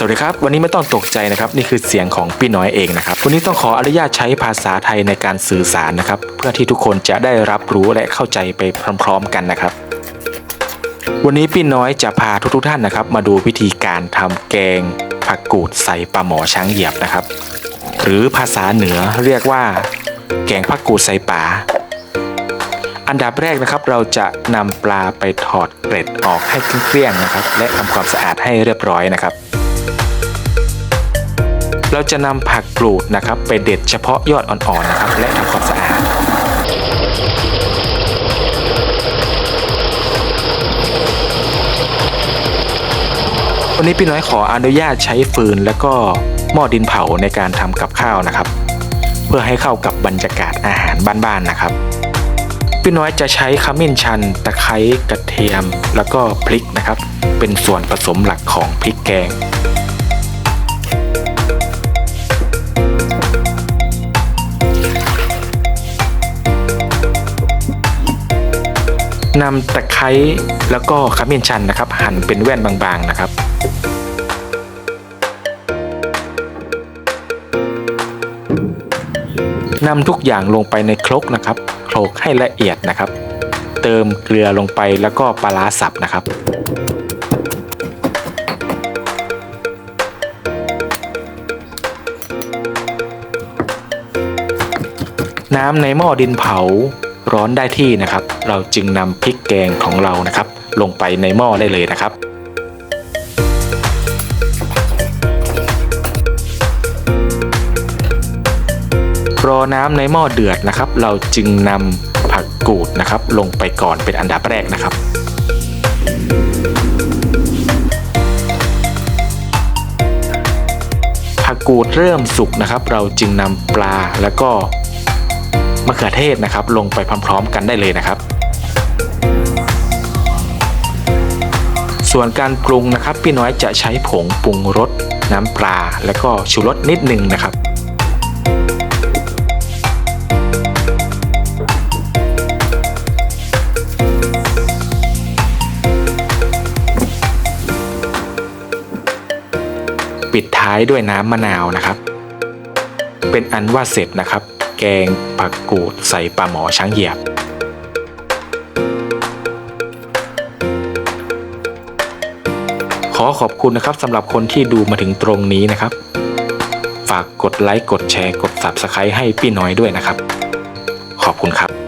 สวัสดีครับ วันนี้ไม่ต้องตกใจนะครับนี่คือเสียงของพี่น้อยเองนะครับวันนี้ต้องขออนุญาตใช้ภาษาไทยในการสื่อสารนะครับ เพื่อที่ทุกคนจะได้รับรู้และเข้าใจไปพร้อม ๆ กันนะครับ วันนี้พี่น้อยจะพาทุกๆท่านนะครับ มาดูวิธีการทำแกงผักกูดใส่ปลาหมอช้างเหยียบนะครับ หรือภาษาเหนือเรียกว่า แกงผักกูดใส่ปลาอันดับแรกนะครับเราจะนำปลาไปถอดเกล็ดออกให้เกลี้ยงๆนะครับ และทำความสะอาดให้เรียบร้อยนะครับ เราจะนำผักกรูดนะครับ ไปเด็ดเฉพาะยอดอ่อนๆนะครับ และทำความสะอาดวันนี้พี่น้อยขออนุญาตใช้ฟืนแล้วก็หม้อดินเผาในการทำกับข้าวนะครับ เพื่อให้เข้ากับบรรยากาศอาหารบ้านๆนะครับ พี่น้อยจะใช้ขมิ้นชัน ตะไคร้กระเทียม แล้วก็พริกนะครับ เป็นส่วนผสมหลักของพริกแกง นำตะไคร้แล้วก็ขมิ้นชันนะครับ หั่นเป็นแว่นบางๆนะครับนำทุกอย่างลงไปในครกนะครับโขลกให้ละเอียดนะครับ เติมเกลือลงไปแล้วก็ปลาร้าสับนะครับ น้ำในหม้อดินเผา ร้อนได้ที่นะครับ เราจึงนำพริกแกงของเรานะครับ ลงไปในหม้อได้เลยนะครับรอน้ำในหม้อเดือดนะครับ เราจึงนำผักกูดนะครับ ลงไปก่อนเป็นอันดับแรกนะครับ ผักกูดเริ่มสุกนะครับ เราจึงนำปลาแล้วก็ มะเขือเทศนะครับ ลงไปพร้อมๆ กันได้เลยนะครับ ส่วนการปรุงนะครับ พี่น้อยจะใช้ผงปรุงรสน้ำปลา แล้วก็ชูรสนิดนึงนะครับปิดท้ายด้วยน้ำมะนาวนะครับ เป็นอันว่าเสร็จนะครับ แกงผักกูดใส่ปลาหมอช้างเหยียบ ขอขอบคุณนะครับสำหรับคนที่ดูมาถึงตรงนี้นะครับ ฝากกดไลค์กดแชร์กด Subscribe ให้พี่น้อยด้วยนะครับ ขอบคุณครับ